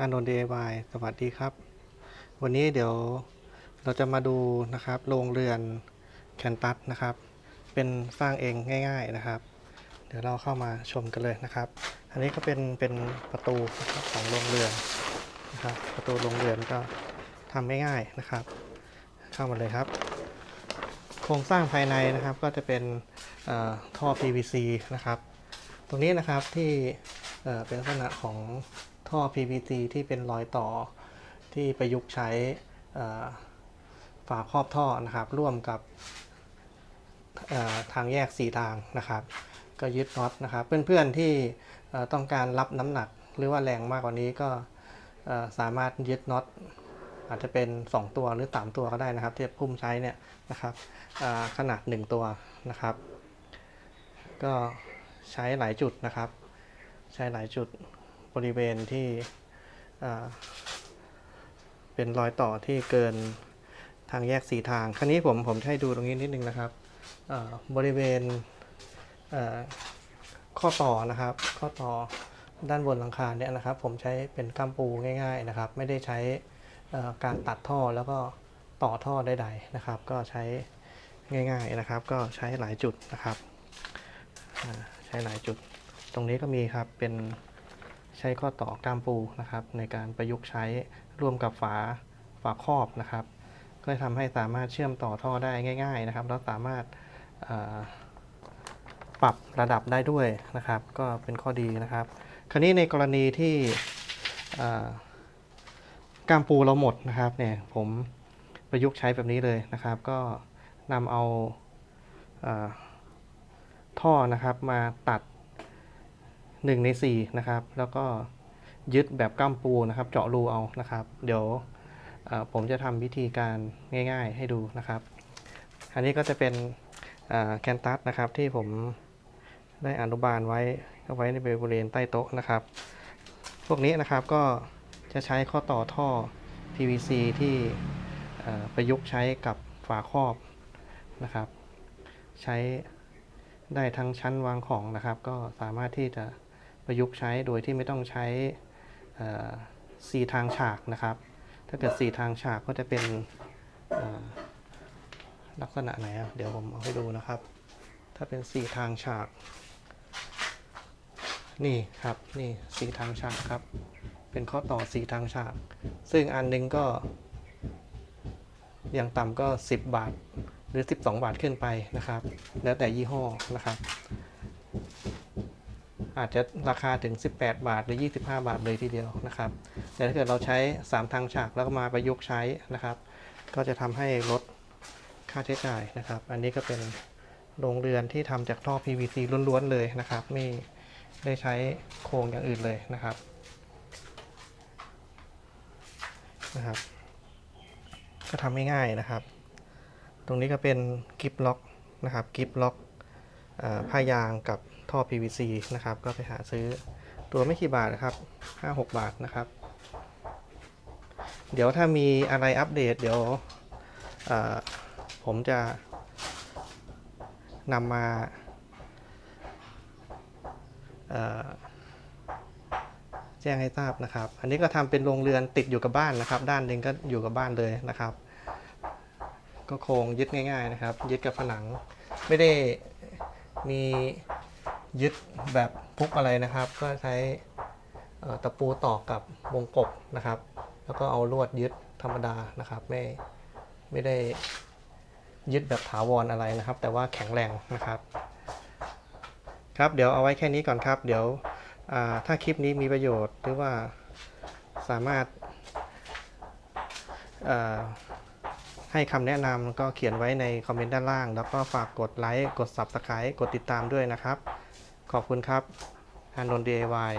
อานนท์ DIY สวัสดีครับ วันนี้เดี๋ยวเราจะมาดูนะครับโรงเรือนแคนตัสนะครับ เป็นสร้างเองง่าย ๆนะครับ เดี๋ยวเราเข้ามาชมกันเลยนะครับ อันนี้ก็เป็นเป็นประตูนะครับของโรงเรือนนะครับ ประตูโรงเรือนก็ทำง่ายๆนะครับ เข้ามาเลยครับ โครงสร้างภายในนะครับก็จะเป็นท่อท่อ PVC นะครับ ตรงนี้นะครับที่เป็นลักษณะของ ท่อ PVC ที่เป็นรอยต่อที่ประยุกต์ใช้ฝาครอบท่อนะครับ ร่วมกับทางแยกสีทางนะครับ ก็ยึดน็อตนะครับ เพื่อนๆที่ต้องการรับน้ำหนักหรือว่าแรงมากกว่านี้ก็สามารถยึดน็อตอาจจะเป็น 2 ตัวหรือ 3 ตัวก็ได้นะครับ ที่พุ่มใช้เนี่ยนะครับอ่าขนาด 1 ตัวนะครับ ก็ใช้หลายจุดนะครับ ใช้หลายจุด บริเวณที่เป็นรอยต่อที่เกินทางแยกสีทาง คราวนี้ผมผมให้ดูตรงนี้นิดนึงนะครับ บริเวณข้อต่อนะครับ ข้อต่อด้านบนหลังคาเนี่ยนะครับ ผมใช้เป็นก้ามปูง่าย ๆนะครับ ไม่ได้ใช้การตัดท่อแล้วก็ต่อท่อใดๆนะครับ ก็ใช้ง่าย ๆนะครับ ก็ใช้หลายจุดนะครับใช้หลายจุด ตรงนี้ก็มีครับเป็น ใช้ข้อต่อกามปูนะครับ ในการประยุกต์ใช้ร่วมกับฝาฝาครอบนะครับ ก็ทำให้สามารถเชื่อมต่อท่อได้ง่าย ๆนะครับ แล้วสามารถปรับระดับได้ด้วยนะครับ ก็เป็นข้อดีนะครับ คราวนี้ในกรณีที่กามปูเราหมดนะครับเนี่ยผมประยุกต์ใช้แบบนี้เลยนะครับ ก็นำเอาอ่าท่อนะครับมาตัด 1 ใน 4 นะครับ แล้วก็ยึดแบบก้ามปูนะครับ เจาะรูเอานะครับ เดี๋ยวผมจะทำวิธีการง่าย ๆ ให้ดูนะครับ อันนี้ก็จะเป็นแคนตัสนะครับที่ผมได้อนุบาลไว้เอาไว้ในบริเวณใต้โต๊ะนะครับ พวกนี้นะครับก็จะใช้ข้อต่อท่อ PVC ที่ประยุกต์ใช้กับฝาครอบนะครับ ใช้ได้ทั้งชั้นวางของนะครับ ก็สามารถที่จะ ประยุกต์ใช้โดยที่ไม่ต้องใช้เอ่อสีทางฉากนะครับ ถ้าเกิดสีทางฉากก็จะเป็นลักษณะไหนอะเดี๋ยวผมเอาให้ดูนะครับ ถ้าเป็นสีทางฉาก นี่ครับนี่สีทางฉากครับ เป็นข้อต่อสีทางฉาก ซึ่งอันหนึงก็ อย่างต่ำก็ 10 บาทหรือ 12 บาทขึ้นไปนะครับ แล้วแต่ยี่ห้อนะครับ อาจจะราคาถึง 18 บาท หรือ 25 บาทเลยทีเดียวนะครับ แต่ถ้าเกิดเราใช้ 3 ทางฉากแล้วก็มาประยุกต์ใช้นะครับ ก็จะทำให้ลดค่าใช้จ่ายนะครับ อันนี้ก็เป็นโรงเรือนที่ทำจากท่อ PVC ล้วนๆเลยนะครับ ไม่ได้ใช้โครงอย่างอื่นเลยนะครับนะครับ ก็ทำง่ายๆนะครับ ตรงนี้ก็เป็นกิฟล็อกนะครับกิฟล็อก ผ้ายางกับท่อ PVC นะครับ ก็ไปหาซื้อตัวไม่กี่บาทนะครับ 5-6 บาทนะครับ เดี๋ยวถ้ามีอะไรอัปเดตเดี๋ยวผมจะนำมาแจ้งให้ทราบนะครับ อันนี้ก็ทำเป็นโรงเรือนติดอยู่กับบ้านนะครับ ด้านหนึ่งก็อยู่กับบ้านเลยนะครับ ก็โครงยึดง่าย ๆนะครับ ยึดกับผนัง ไม่ได้ มียึดแบบพุกอะไรนะครับ ก็ใช้ตะปูตอกกับวงกบนะครับ แล้วก็เอาลวดยึดธรรมดานะครับ ไม่ไม่ได้ยึดแบบถาวรอะไรนะครับ แต่ว่าแข็งแรงนะครับ ครับเดี๋ยวเอาไว้แค่นี้ก่อนครับ เดี๋ยวถ้าคลิปนี้มีประโยชน์หรือว่าสามารถ ให้คำแนะนำก็เขียนไว้ในคอมเมนต์ด้านล่าง แล้วก็ฝากกดไลค์ กด Subscribe กดติดตามด้วยนะครับ ขอบคุณครับอานนท์ DIY